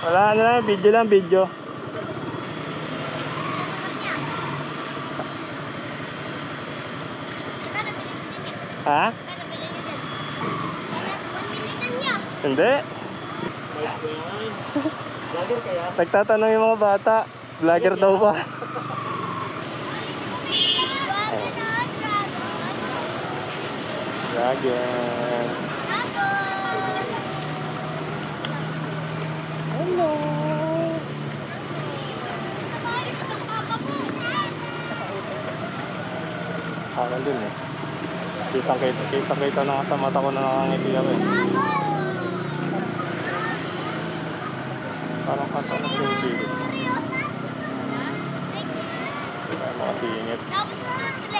Wala na lang, video lang, video. Ha? Magkano bilhin niyo dyan? Kaya, 1 million na niya. Hindi. Nagtatanong yung mga bata. Vlogger daw ba? Vlogger. Akin din eh. Kitang kita, kitang kita na sa mata ko na nakangiti ako eh. Parang kanta na yung video. Ay, mga singit. Tapos.